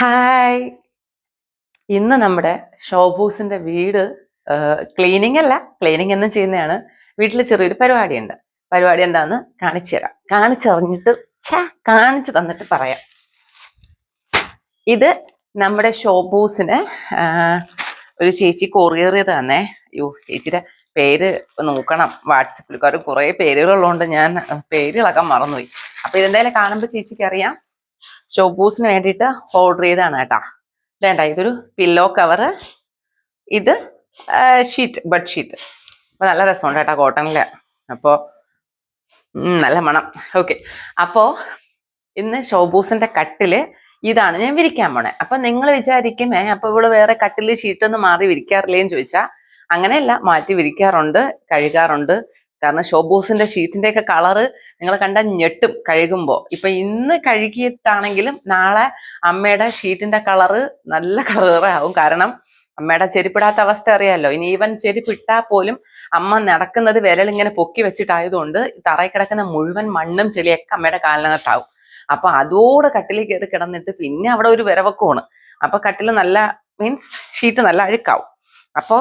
Hi. ഇന്ന് നമ്മുടെ ഷോബൂസിന്റെ വീട് ക്ലീനിങ് അല്ല ക്ലീനിങ് എന്നും ചെയ്യുന്നതാണ്. വീട്ടിൽ ചെറിയൊരു പരിപാടിയുണ്ട്. പരിപാടി എന്താന്ന് കാണിച്ചു തരാം. കാണിച്ചറിഞ്ഞിട്ട് ഛ കാണിച്ചു തന്നിട്ട് പറയാം. ഇത് നമ്മുടെ ഷോബൂസിന് ഒരു ചേച്ചി കൊറിയർ തന്നേ അയ്യോ ചേച്ചിയുടെ പേര് നോക്കണം. വാട്സപ്പിൽ കുറേ പേരുകളുള്ളതുകൊണ്ട് ഞാൻ പേരുകളൊക്കെ മറന്നുപോയി. അപ്പോൾ ഇതെന്തായാലും കാണുമ്പോൾ ചേച്ചിക്ക് അറിയാം. ഷോബൂസിന് വേണ്ടിയിട്ട് ഓർഡർ ചെയ്താണ് കേട്ടാ. വേണ്ട ഇതൊരു പില്ലോ കവറ് ഇത് ഷീറ്റ് ബെഡ് ഷീറ്റ് അപ്പോൾ നല്ല രസമുണ്ട് കേട്ടോ കോട്ടണിൽ. അപ്പോൾ നല്ല മണം. ഓക്കെ അപ്പോൾ ഇന്ന് ഷോബൂസിന്റെ കട്ടിൽ ഇതാണ് ഞാൻ വിരിക്കാൻ പോണേ. അപ്പൊ നിങ്ങൾ വിചാരിക്കുന്നേ ഏ അപ്പൊ ഇവൾ വേറെ കട്ടിൽ ഷീറ്റൊന്നും മാറി വിരിക്കാറില്ലേന്ന് ചോദിച്ചാ അങ്ങനെയല്ല മാറ്റി വിരിക്കാറുണ്ട് കഴുകാറുണ്ട്. കാരണം ഷോബൂസിന്റെ ഷീറ്റിന്റെ ഒക്കെ കളറ് നിങ്ങൾ കണ്ട ഞെട്ടും കഴുകുമ്പോൾ ഇപ്പൊ ഇന്ന് കഴുകിയിട്ടാണെങ്കിലും നാളെ അമ്മയുടെ ഷീറ്റിന്റെ കളറ് നല്ല കളറ് ആവും. കാരണം അമ്മയുടെ ചെരുപ്പിടാത്ത അവസ്ഥ അറിയാമല്ലോ ഇനി ഈവൻ ചെരിപ്പിട്ടാൽ പോലും അമ്മ നടക്കുന്നത് വിരലിങ്ങനെ പൊക്കി വെച്ചിട്ടായതുകൊണ്ട് തറയിൽ കിടക്കുന്ന മുഴുവൻ മണ്ണും ചെളിയൊക്കെ അമ്മയുടെ കാലിനകത്താവും. അപ്പൊ അതോട് കട്ടിലേക്ക് കയറി കിടന്നിട്ട് പിന്നെ അവിടെ ഒരു വിരവക്കമാണ് അപ്പൊ കട്ടിൽ നല്ല മീൻസ് ഷീറ്റ് നല്ല അഴുക്കാവും. അപ്പോ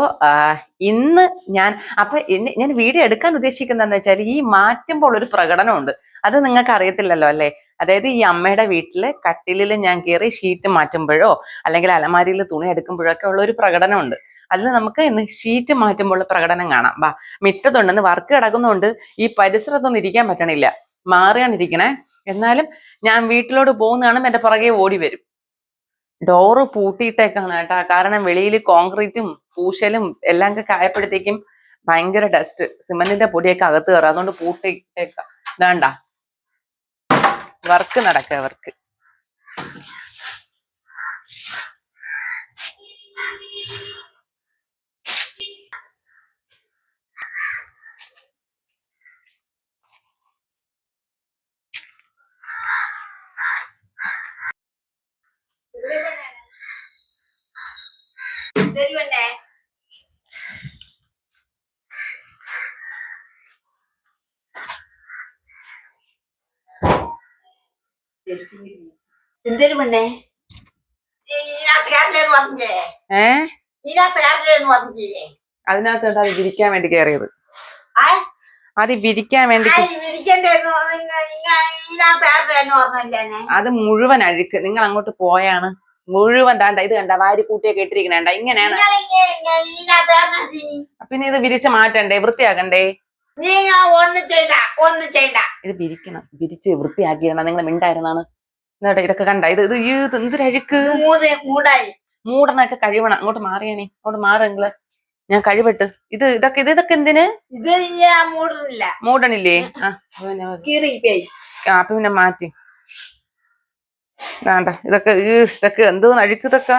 ഇന്ന് ഞാൻ അപ്പൊ ഞാൻ വീഡിയോ എടുക്കാൻ ഉദ്ദേശിക്കുന്നതെന്ന് വെച്ചാൽ ഈ മാറ്റുമ്പോൾ ഒരു പ്രകടനമുണ്ട്. അത് നിങ്ങൾക്ക് അറിയത്തില്ലല്ലോ അല്ലേ? അതായത് ഈ അമ്മയുടെ വീട്ടിൽ കട്ടിലിൽ ഞാൻ കയറി ഷീറ്റ് മാറ്റുമ്പോഴോ അല്ലെങ്കിൽ അലമാരിയിൽ തുണി എടുക്കുമ്പോഴോ ഒക്കെ ഉള്ള ഒരു പ്രകടനമുണ്ട്. അതിൽ നമുക്ക് ഇന്ന് ഷീറ്റ് മാറ്റുമ്പോൾ പ്രകടനം കാണാം. വാ മിറ്റത്തുണ്ടെന്ന് വർക്ക് കിടക്കുന്നതുകൊണ്ട് ഈ പരിസരത്തൊന്നും ഇരിക്കാൻ പറ്റണില്ല. മാറിയാണ് ഇരിക്കണേ. എന്നാലും ഞാൻ വീട്ടിലോട്ട് പോകുന്നതാണ് എന്റെ പുറകെ ഓടി വരും. ഡോറ് പൂട്ടിയിട്ടേക്കാണ് കേട്ടാ. കാരണം വെളിയിൽ കോൺക്രീറ്റും പൂശലും എല്ലാം ഒക്കെ കായപ്പോഴത്തേക്കും ഭയങ്കര ഡസ്റ്റ് സിമന്റിന്റെ പൊടിയൊക്കെ അകത്ത് കയറും അതുകൊണ്ട് പൂട്ടിയിട്ടേക്ക. വേണ്ട വർക്ക് നടക്ക വർക്ക് എന്തൊരു പെണ്ണേ? ഏ? അതിനകത്ത് എന്താ അത് വിരിക്കാൻ വേണ്ടി കയറിയത് അത് വിരിക്കാൻ വേണ്ടി അത് മുഴുവൻ അഴുക്ക്. നിങ്ങൾ അങ്ങോട്ട് പോയാണ്. മുഴുവൻ താണ്ട ഇത് കണ്ട വാരി കൂട്ടിയൊക്കെ ഇട്ടിരിക്കണേണ്ട ഇങ്ങനെയാണ്. പിന്നെ ഇത് വിരിച്ച് മാറ്റണ്ടേ? വൃത്തിയാക്കണ്ടേ? നീങ്ങ ഒന്ന് ചെയ്യണ്ട ഒന്ന് ചെയ്യണ്ട. ഇത് വിരിക്കണം വിരിച്ച് വൃത്തിയാക്കിയാണ് നിങ്ങൾ മിണ്ടായിരുന്നാണ്. എന്നിട്ട് ഇതൊക്കെ കണ്ട ഇത് ഇത് ഈ ഇത് എന്തൊരഴുക്ക് മൂടായി. മൂടണൊക്കെ കഴിവണം. അങ്ങോട്ട് മാറിയണേ അങ്ങോട്ട് മാറെങ്കിൽ ഞാൻ കഴിവട്ട്. ഇത് ഇതൊക്കെ ഇത് ഇതൊക്കെ എന്തിന്? ഇത് ഞാൻ മൂടുന്നില്ല മൂടണില്ലേ? ആ അപ്പൊ പിന്നെ മാറ്റി. വേണ്ട ഇതൊക്കെ ഈ ഇതൊക്കെ എന്തോ അഴുക്ക് ഇതൊക്കെ.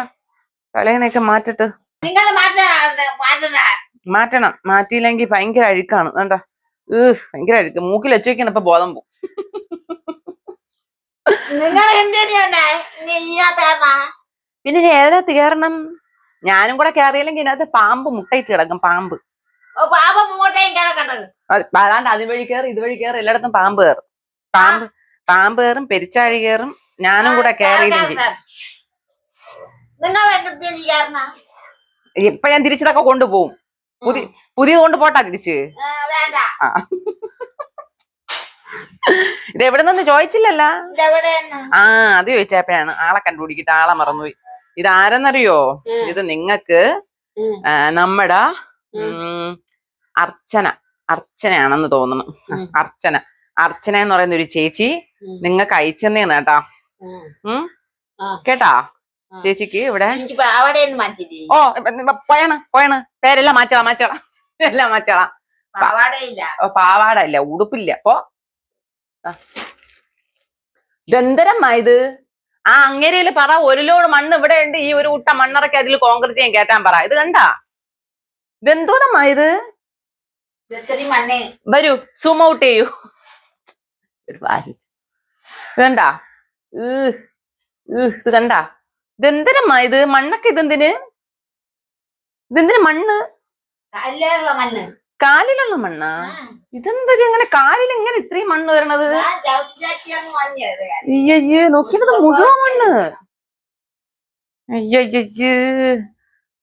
തലേനൊക്കെ മാറ്റിട്ട്. നിങ്ങൾ മാറ്റണ. മാറ്റിയില്ലെങ്കിൽ ഭയങ്കര അഴുക്കാണ്. വേണ്ട. ഭയങ്കര അഴുക്ക്. മൂക്കിൽ വെച്ചേക്കാണ് ഇപ്പൊ ബോധം പോകും നിങ്ങൾ പിന്നെ ഏതാ ഏതിനകത്ത് കയറണം? ഞാനും കൂടെ കയറിയില്ലെങ്കിൽ ഇതിനകത്ത് പാമ്പ് മുട്ടയിട്ട് കിടക്കും പാമ്പ്. അതാണ്ട് അതുവഴി കയറി ഇതുവഴി കയറി എല്ലായിടത്തും പാമ്പ് കയറും. പാമ്പ് പാമ്പ് കയറും പെരിച്ചാഴി കയറും. ഞാനും കൂടെ കയറിയില്ലെങ്കിൽ. ഇപ്പൊ ഞാൻ തിരിച്ചതൊക്കെ കൊണ്ടുപോകും. പുതിയ പുതിയത് കൊണ്ട് പോട്ടാ തിരിച്ച്. ആ. ഇത് എവിടെ നിന്ന് ചോദിച്ചില്ലല്ല ആ അത് ചോദിച്ചപ്പോഴാണ്. ആളെ കണ്ടുപിടിക്കിട്ട് ആളെ മറന്നുപോയി. ഇത് ആരെന്നറിയോ. ഇത് നിങ്ങക്ക്. നമ്മടെ അർച്ചന. അർച്ചനയാണെന്ന് തോന്നുന്നു. അർച്ചന. അർച്ചന എന്ന് പറയുന്ന ഒരു ചേച്ചി നിങ്ങക്ക് നിങ്ങൾക്ക് അയച്ചെന്നേണ് കേട്ടാ. കേട്ടാ. ചേച്ചിക്ക് ഇവിടെ ഓ പോയാണ് പോയാണ്. പേരെല്ലാം മാറ്റാ മാറ്റാ എല്ലാം മാറ്റാ അവിടെ ഇല്ല ഓ പാവാട ഇല്ല ഉടുപ്പില്ല അപ്പൊ ദന്തരമായത് ആ അങ്ങേരിയിൽ പറ ഒരു ലോഡ് മണ്ണ് ഇവിടെ ഉണ്ട് ഈ ഒരു കുട്ട മണ്ണറക്കി അതിൽ കോൺക്രീറ്റ് ഞാൻ കേറ്റാൻ പറ. ഇത് കണ്ടാ? ഇതെന്തോന്നമ്മ ഇത് ഇത്തിരി മണ്ണ്. വരൂ സൂം ഔട്ട് ചെയ്യൂ. ഇത് കണ്ടാ? ഇത് കണ്ടാ? ഇതെന്തരമ്മ ഇത്? മണ്ണൊക്കെ ഇതെന്തിന്? ഇതെന്തിന് മണ്ണ്? കല്ലുള്ള മണ്ണ്. കാലിലുള്ള മണ്ണാ? ആ, ഇങ്ങനെ കാലിൽ എങ്ങനെ ഇത്രയും മണ്ണ് വരണത്? അയ്യയ്യേ നോക്കിയത് മുഴുവൻ മണ്ണ്. അയ്യയ്യയ്യ്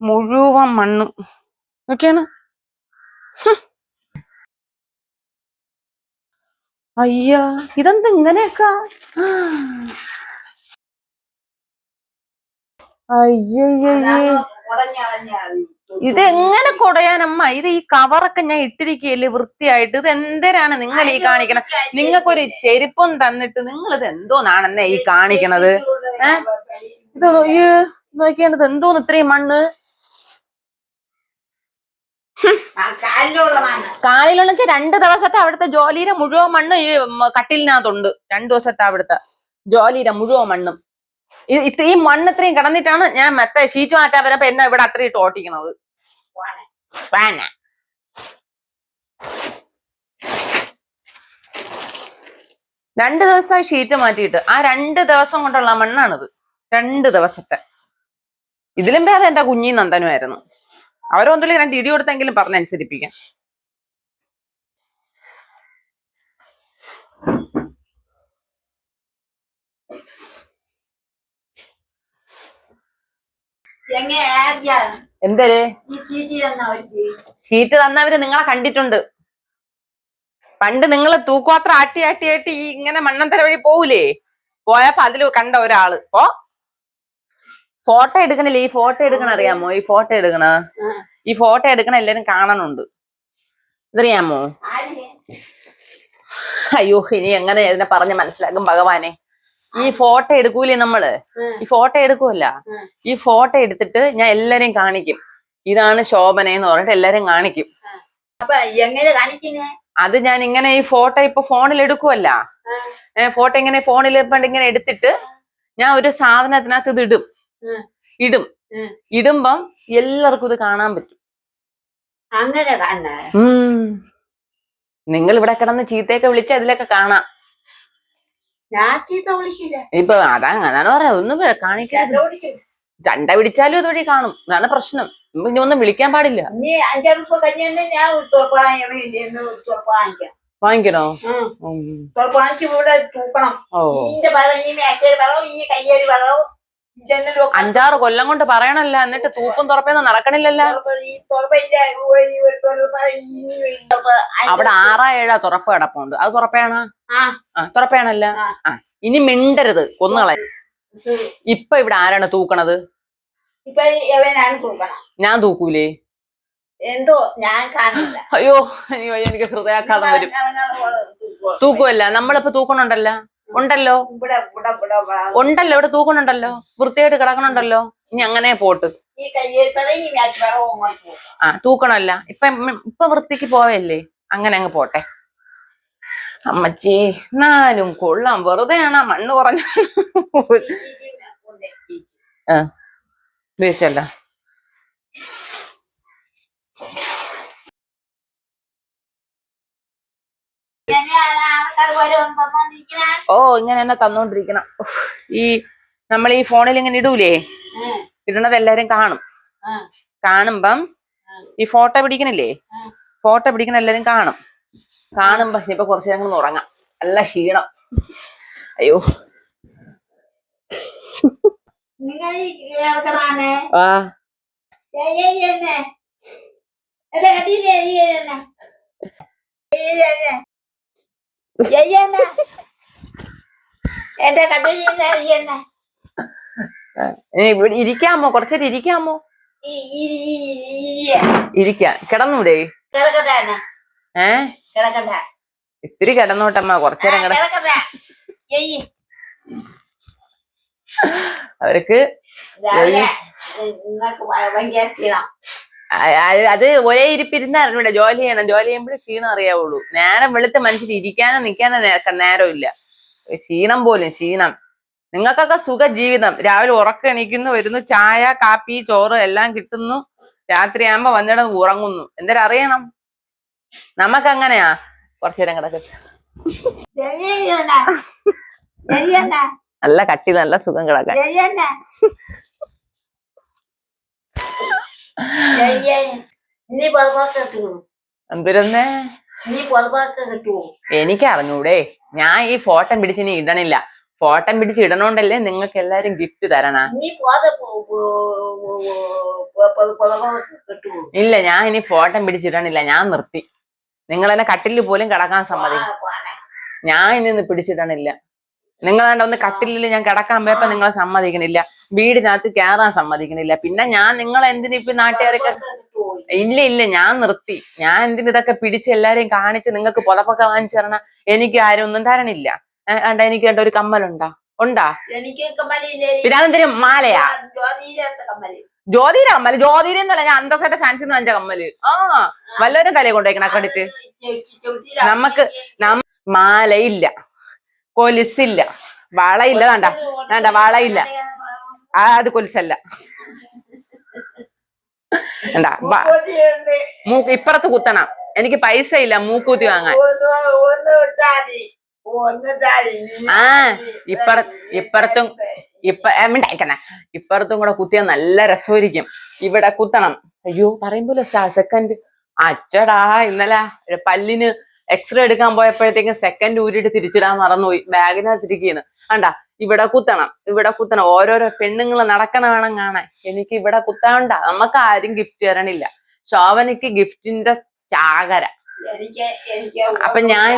മുഴുവൻ മണ്ണ്. നോക്കിയാണ്. അയ്യ ഇതെന്ത് ഇങ്ങനെയൊക്കെ? അയ്യയ്യയ്യേ. ഇത് എങ്ങനെ കൊടയാനമ്മ ഇത് ഈ കവറൊക്കെ ഞാൻ ഇട്ടിരിക്കുകയല്ലേ വൃത്തിയായിട്ട്? ഇത് എന്തരാണ് നിങ്ങൾ ഈ കാണിക്കണം നിങ്ങൾക്കൊരു ചെരുപ്പും തന്നിട്ട് നിങ്ങൾ ഇത് എന്തോന്നാണെന്നേ ഈ കാണിക്കണത്? ഇത് ഈ ഇത് എന്തോന്ന് ഇത്രയും മണ്ണ്? കാലിലുള്ള രണ്ട് ദിവസത്തെ അവിടുത്തെ ജോലിയുടെ മുഴുവൻ മണ്ണ് ഈ കട്ടിലിനകത്തുണ്ട്. രണ്ടു ദിവസത്തെ അവിടുത്തെ ജോലിയുടെ മുഴുവൻ മണ്ണും. ഈ- മണ്ണ് ഇത്രയും കിടന്നിട്ടാണ് ഞാൻ മറ്റേ ഷീറ്റ് മാറ്റാൻ വരപ്പോ എന്നെ ഇവിടെ അത്രയും ഇട്ട് ഓട്ടിക്കണത്. വേന രണ്ട് ദിവസമായി ഷീറ്റ് മാറ്റിയിട്ട്. ആ രണ്ട് ദിവസം കൊണ്ടുള്ള മണ്ണാണിത്. രണ്ട് ദിവസത്തെ. ഇതിലും ഭേദം എന്റെ കുഞ്ഞി നന്ദനുമായിരുന്നു അവരൊന്നിലും രണ്ട് ഇടി കൊടുത്തെങ്കിലും പറഞ്ഞനുസരിപ്പിക്കാം. എന്തര്? ഷീറ്റ് തന്നവര് നിങ്ങളെ കണ്ടിട്ടുണ്ട്. പണ്ട് നിങ്ങൾ തൂക്കുപാത്രം ആട്ടി ആട്ടി ആട്ടി ഈ ഇങ്ങനെ മണ്ണന്തര വഴി പോവൂലേ? പോയപ്പോ അതിൽ കണ്ട ഒരാൾ. ഓ ഫോട്ടോ എടുക്കണില്ലേ? ഈ ഫോട്ടോ എടുക്കണ അറിയാമോ? ഈ ഫോട്ടോ എടുക്കണ? ഈ ഫോട്ടോ എടുക്കണ എല്ലാരും കാണണുണ്ട്. ഇതറിയാമോ? അയ്യോ ഇനി എങ്ങനെ ഇതിനെ പറഞ്ഞ് മനസ്സിലാക്കും ഭഗവാനെ? ഈ ഫോട്ടോ എടുക്കൂലേ നമ്മൾ? ഈ ഫോട്ടോ എടുക്കുമല്ല ഈ ഫോട്ടോ എടുത്തിട്ട് ഞാൻ എല്ലാരെയും കാണിക്കും. ഇതാണ് ശോഭന എന്ന് പറഞ്ഞിട്ട് എല്ലാരെയും കാണിക്കും. അത് ഞാൻ ഇങ്ങനെ ഈ ഫോട്ടോ ഇപ്പൊ ഫോണിൽ എടുക്കുമല്ല ഫോട്ടോ ഇങ്ങനെ ഫോണിൽ ഇങ്ങനെ എടുത്തിട്ട് ഞാൻ ഒരു സാധനത്തിനകത്ത് ഇത് ഇടും. ഇടും. ഇടുമ്പം എല്ലാവർക്കും ഇത് കാണാൻ പറ്റും. അങ്ങനെ നിങ്ങൾ ഇവിടെ കിടന്ന് ചീത്തയൊക്കെ വിളിച്ച് അതിലൊക്കെ കാണാം. ഞാൻ ചീത്ത വിളിക്കില്ല ഇപ്പൊ അതാ അതാണ് പറയാ ഒന്നും കാണിക്കാതെ. ചണ്ട പിടിച്ചാലും ഇതുവഴി കാണും. അതാണ് പ്രശ്നം. ഇനി ഒന്നും വിളിക്കാൻ പാടില്ല. നീ അഞ്ചാറ് ഞാൻ വാങ്ങിക്കാം. വാങ്ങിക്കണോ? വാങ്ങിച്ചു ഇവിടെ തൂക്കണം. ഈ അഞ്ചാറ് കൊല്ലം കൊണ്ട് പറയണല്ല. എന്നിട്ട് തൂപ്പും തുറപ്പൊന്നും നടക്കണില്ലല്ല. അവിടെ ആറാ ഏഴാ തുറപ്പ് കിടപ്പുണ്ട്. അത് തുറപ്പേണ? തുറപ്പേണല്ല? ആ. ഇനി മിണ്ടരുത് കൊന്നുകളെ. ഇപ്പൊ ഇവിടെ ആരാണ് തൂക്കണത്? ഞാൻ തൂക്കൂലേ? എന്തോ? ഞാൻ കാണില്ല അയ്യോ അയ്യോ എനിക്ക് ഹൃദയാഘാതം വരും? തൂക്കുമല്ല നമ്മളിപ്പോ തൂക്കണുണ്ടല്ലോ. ഉണ്ടല്ലോ. ഉണ്ടല്ലോ ഇവിടെ തൂക്കണുണ്ടല്ലോ വൃത്തിയായിട്ട് കിടക്കണുണ്ടല്ലോ ഇനി അങ്ങനെ പോട്ട്. ആ തൂക്കണല്ല ഇപ്പൊ ഇപ്പൊ വൃത്തിക്ക് പോവല്ലേ? അങ്ങനെ അങ്ങ് പോട്ടെ. അമ്മച്ചി എന്നാലും കൊള്ളാം. വെറുതെയാണ് മണ്ണ് കുറഞ്ഞ വീഴ്ചല്ല എങ്ങനെയാണ് ആൾക്കാർ വരും തന്നോണ്ടിരിക്കണേ ഓ ഇങ്ങനെ തന്നെ തന്നോണ്ടിരിക്കണം. ഈ നമ്മൾ ഈ ഫോണിൽ ഇങ്ങനെ ഇടൂലേ? ഇടണത് എല്ലാരും കാണും. കാണുമ്പം ഈ ഫോട്ടോ പിടിക്കണില്ലേ? ഫോട്ടോ പിടിക്കണ എല്ലാരും കാണും. കാണുമ്പോ ഇപ്പൊ കുറച്ചു നേരം ഉറങ്ങാം. നല്ല ക്ഷീണം. അയ്യോ. ആ. എന്നെ എന്റെ എന്നെ? ഇനി ഇവിടെ ഇരിക്കാമോ? കുറച്ചേരം ഇരിക്കാമോ? ഇരിക്കാം. കിടന്നൂടെ? ഏ? ഇത്തിരി കിടന്നോട്ടമ്മ കുറച്ചേരം കിട അവർക്ക് ഭയങ്കര അത് ഒരേ ഇരിപ്പിരുന്ന് അറിഞ്ഞൂടെ. ജോലി ചെയ്യണം. ജോലി ചെയ്യുമ്പോഴേ ക്ഷീണം അറിയാവുള്ളൂ. നേരം വെളുത്ത് മനുഷ്യർ ഇരിക്കാനോ നിൽക്കാനോ നേരം ഇല്ല ക്ഷീണം പോലും ക്ഷീണം. നിങ്ങൾക്കൊക്കെ സുഖ ജീവിതം രാവിലെ ഉറക്കം എണീക്കുന്നു വരുന്നു ചായ കാപ്പി ചോറ് എല്ലാം കിട്ടുന്നു. രാത്രിയാകുമ്പോ വന്നിട ഉറങ്ങുന്നു. എന്തേലും അറിയണം നമുക്ക് അങ്ങനെയാ കുറച്ചു നേരം കിടക്കട്ടെ നല്ല കട്ടി നല്ല സുഖം കിടക്കാൻ എനിക്ക് അറിഞ്ഞൂടെ ഞാൻ ഈ ഫോട്ടോ പിടിച്ച് ഇനി ഇടണില്ല. ഫോട്ടോ പിടിച്ച് ഇടണോണ്ടല്ലേ നിങ്ങൾക്ക് എല്ലാരും ഗിഫ്റ്റ് തരണ. നീ ഇല്ല ഞാൻ ഇനി ഫോട്ടോ പിടിച്ചിടണില്ല ഞാൻ നിർത്തി. നിങ്ങൾ എന്നെ കട്ടിലിൽ പോലും കിടക്കാൻ സമ്മതിക്കും ഞാൻ ഇനി പിടിച്ചിടണില്ല നിങ്ങളാണ്ട് ഒന്ന് കട്ടിലിൽ ഞാൻ കിടക്കാൻ പോയപ്പോ നിങ്ങളെ സമ്മതിക്കണില്ല. വീടിനകത്ത് കയറാൻ സമ്മതിക്കണില്ല. പിന്നെ ഞാൻ നിങ്ങൾ എന്തിനു ഇപ്പൊ നാട്ടുകാരൊക്കെ ഇല്ല ഇല്ല ഞാൻ നിർത്തി. ഞാൻ എന്തിനു ഇതൊക്കെ പിടിച്ച് എല്ലാരെയും കാണിച്ച് നിങ്ങൾക്ക് പുതപ്പൊക്കെ വാങ്ങിച്ചു തരണം എനിക്ക് ആരും ഒന്നും തരണില്ല. കണ്ട എനിക്ക് കണ്ട ഒരു കമ്മലുണ്ടാ? ഉണ്ടാ? പിന്നെ അതെന്തിനും മാലയാ. ജ്യോതിര കമ്മൽ. ജ്യോതിര എന്നല്ല ഞാൻ അന്തസ്സായിട്ട് ഫാൻസി വാങ്ങിച്ച കമ്മൽ. ആ വല്ലവരും തലയെ കൊണ്ടുപോയിക്കണം കണ്ടിട്ട് നമുക്ക് മാലയില്ല. കൊലുസില്ല. വളയില്ല വേണ്ട. വേണ്ട വളയില്ല. ആ അത് കൊലുസല്ല. എന്താ ഇപ്പുറത്ത് കുത്തണം. എനിക്ക് പൈസ ഇല്ല മൂക്കൂത്തി വാങ്ങാൻ. ആ ഇപ്പറ ഇപ്പുറത്തും ഇപ്പ മിണ്ടായിക്കണ. ഇപ്പുറത്തും കൂടെ കുത്തിയാൽ നല്ല രസമായിരിക്കും. ഇവിടെ കുത്തണം. അയ്യോ പറയുമ്പോലെ സെക്കൻഡ് അച്ചടാ ഇന്നലെ പല്ലിന് എക്സ്റേ എടുക്കാൻ പോയപ്പോഴത്തേക്കും സെക്കൻഡ് ഊരിട്ട് തിരിച്ചിടാൻ മറന്നുപോയി. ബാഗിനകത്തിരിക്കുന്നു കണ്ടാ ഇവിടെ കുത്തണം ഇവിടെ കുത്തണം. ഓരോരോ പെണ്ണുങ്ങൾ നടക്കണമാണ് വേണം കാണാൻ. എനിക്ക് ഇവിടെ കുത്താണ്ട നമുക്ക് ആരും ഗിഫ്റ്റ് തരണില്ല. ശോഭനയ്ക്ക് ഗിഫ്റ്റിന്റെ ചാകര. എനിക്ക് എനിക്ക് അപ്പൊ ഞാൻ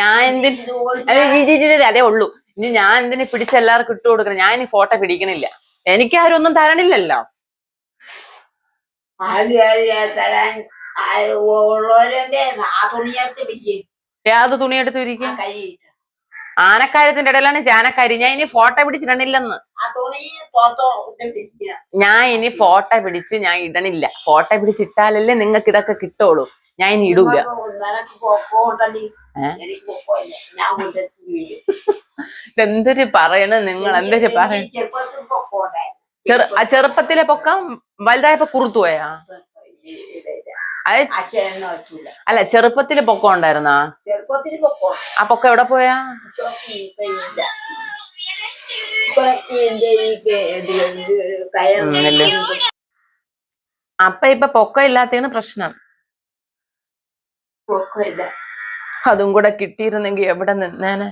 ഞാൻ എന്തിന് അതേ ഉള്ളൂ. ഇനി ഞാൻ എന്തിനു പിടിച്ച് എല്ലാവർക്കും ഇട്ടു കൊടുക്കണം? ഞാൻ ഇനി ഫോട്ടോ പിടിക്കണില്ല. ഒന്നും തരണില്ലല്ലോ. ആര് ആര് തരാൻ ഏത് തുണിയെടുത്ത് വിരിക്കും ഇരിക്കും ആനക്കാര്യത്തിന്റെ ഇടയിലാണ് ജാനക്കാരി ഞാൻ ഇനി ഫോട്ടോ പിടിച്ചിടണില്ലെന്ന് ഞാൻ ഇനി ഫോട്ടോ പിടിച്ച് ഞാൻ ഇടണില്ല. ഫോട്ടോ പിടിച്ചിട്ടാലല്ലേ നിങ്ങൾക്ക് ഇതൊക്കെ കിട്ടുള്ളൂ. ഞാൻ ഇനി ഇടൂല. എന്തൊരു പറയണ നിങ്ങൾ? എന്തൊരു പറയണ ചെറു ആ ചെറുപ്പത്തിലെ പൊക്കം വലുതായപ്പോ കുറുത്തു പോയാ? അല്ല ചെറുപ്പത്തിൽ പൊക്കം ഉണ്ടായിരുന്നാ? ചെറുപ്പത്തിൽ പൊക്കം ആ പൊക്കം എവിടെ പോയാ. അപ്പൊ ഇപ്പൊ പൊക്കം ഇല്ലാത്തതാണ് പ്രശ്നം. പൊക്കമില്ല അതും കൂടെ കിട്ടിയിരുന്നെങ്കി എവിടെ നിന്നേനെ.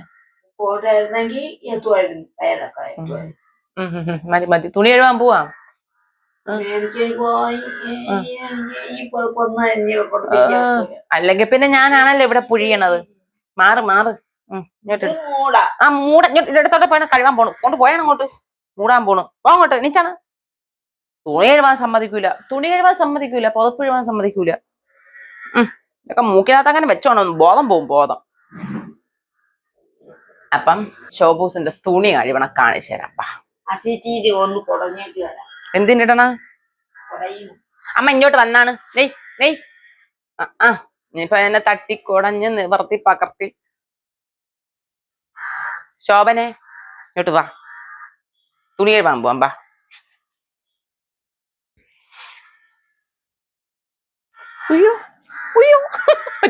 മതി മതി. തുണി എഴുവാൻ പോവാം? അല്ലെങ്കിൽ പിന്നെ ഞാനാണല്ലോ ഇവിടെ പുഴിയണത്. മാറ് മാറ്. ആ മൂട ഇടത്തോട്ട് പോയാണ് പോയ കഴുകാൻ പോണു. കൊണ്ട് പോയാണ് അങ്ങോട്ട് മൂടാൻ പോണു. പോ അങ്ങോട്ട് നീച്ചാണ് തുണി കഴുകാൻ സമ്മതിക്കൂല. തുണി കഴുകാൻ സമ്മതിക്കൂല. പുതപ്പ് കഴുകാൻ സമ്മതിക്കൂല. ഉം ഇതൊക്കെ മൂക്കിനകത്ത് അങ്ങനെ വെച്ചോണം. ബോധം പോവും ബോധം. അപ്പം ഷോബൂസിന്റെ തുണി കഴിവണം കാണിച്ചു തരാം. എന്തിനിടണ? അമ്മ ഇങ്ങോട്ട് വന്നാണ്. നെയ് നെയ്. ആ ഇനിയിപ്പൊ എന്നെ തട്ടി കുടഞ്ഞ് നിവർത്തി പകർത്തി. ശോഭനെ ഇങ്ങോട്ട് വാ. തുണി കഴുകാൻ പോവാം വാ ഉയ്യോ ഉയ്യോ.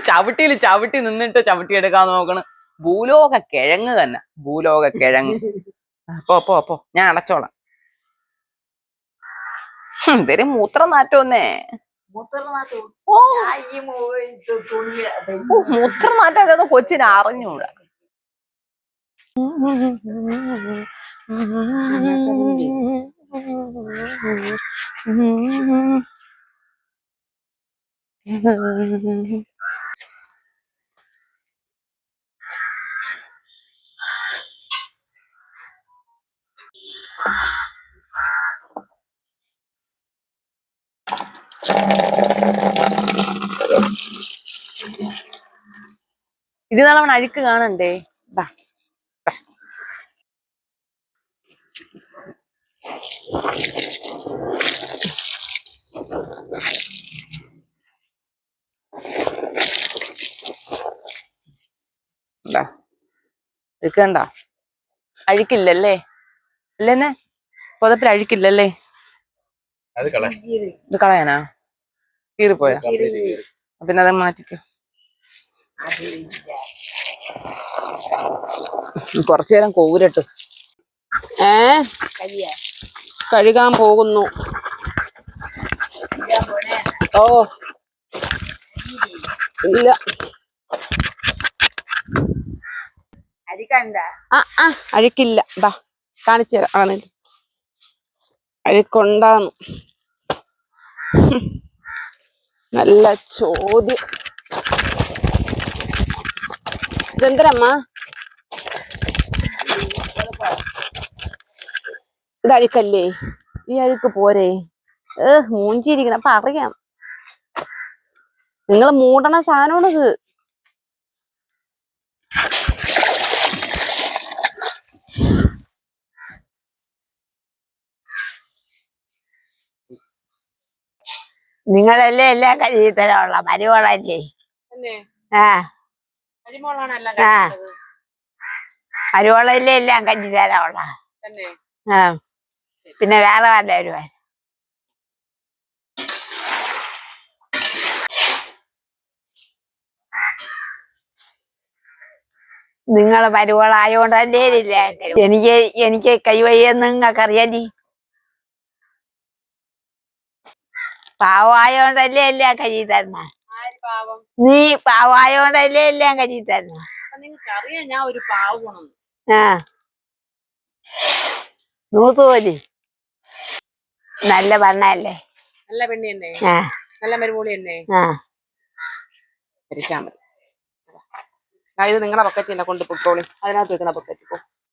ചവിട്ടിയിൽ ചവിട്ടി നിന്നിട്ട് ചവിട്ടി എടുക്കാൻ നോക്കണ്. ഭൂലോക കിഴങ്ങ് തന്നെ. ഭൂലോക കിഴങ്ങ് പോ പോ പോ. ഞാൻ അടച്ചോളാം. ഹും, ഇതൊരു മൂത്രം നാറ്റോന്നേ മൂത്രനാഥ് ഓ. ഞാൻ ഈ മൂ- ഇത് തുണി ഓ, മൂത്രം നാറ്റാതെ കൊച്ചിനെ അറിഞ്ഞൂടാ. ഇത് നാളവൻ അഴുക്ക് കാണണ്ടേ? ബാ കണ്ട? അഴുക്കില്ലല്ലേ? അല്ലേന്നെ? പുതപ്പിൽ അഴുക്കില്ലല്ലേ? ഇത് കളയാനാ? കീറിപ്പോയാ? പിന്നെ അത് മാറ്റിക്കോ. കുറച്ചു നേരം കോരട്ട് ഏ? കഴുകാൻ പോകുന്നു. ഓ. ഇല്ല. ആ ആ അഴുക്കില്ല ബാ കാണിച്ചു തരാം. അഴുക്കുണ്ടാന്നു നല്ല ചോദ്യം. ഇതെന്തരമ്മ? ഇത് അഴുക്കല്ലേ? ഈ അഴുക്ക് പോരെ. ഏഹ് മൂഞ്ചിരിക്കണം അപ്പൊ അറിയാം. നിങ്ങൾ മൂടണ സാധനമാണിത്. നിങ്ങളല്ലേ എല്ലാ കഴിയത്തരമുള്ള മരുവളല്ലേ ആ. ആ. മരുവളല്ലേ എല്ലാം കഞ്ഞി തരാമുള്ള ആ. പിന്നെ വേറെ വല്ല വരും നിങ്ങൾ മരുവളായോണ്ടല്ലേ ഇല്ല? എനിക്ക് എനിക്ക് കൈവയ്യെന്ന് നിങ്ങൾക്ക് അറിയാലി പാവമായോണ്ടല്ലേ അല്ല കഴിയുന്ന തരുന്ന. നീ പാവായോണ്ടല്ലേ എല്ലാം നിങ്ങൾക്ക് അറിയാം ഞാൻ ഒരു പാവണം. ആ. നൂത്തുപോലെ നല്ല പെണ്ണല്ലേ നല്ല പെണ്ണി തന്നെ നല്ല മരുമോളി തന്നെ ആ, ഇത് നിങ്ങളെ ബക്കറ്റ് എന്നെ കൊണ്ട് പൊക്കോളി. അതിനകത്ത് വെക്കണ ബക്കറ്റ് പോ.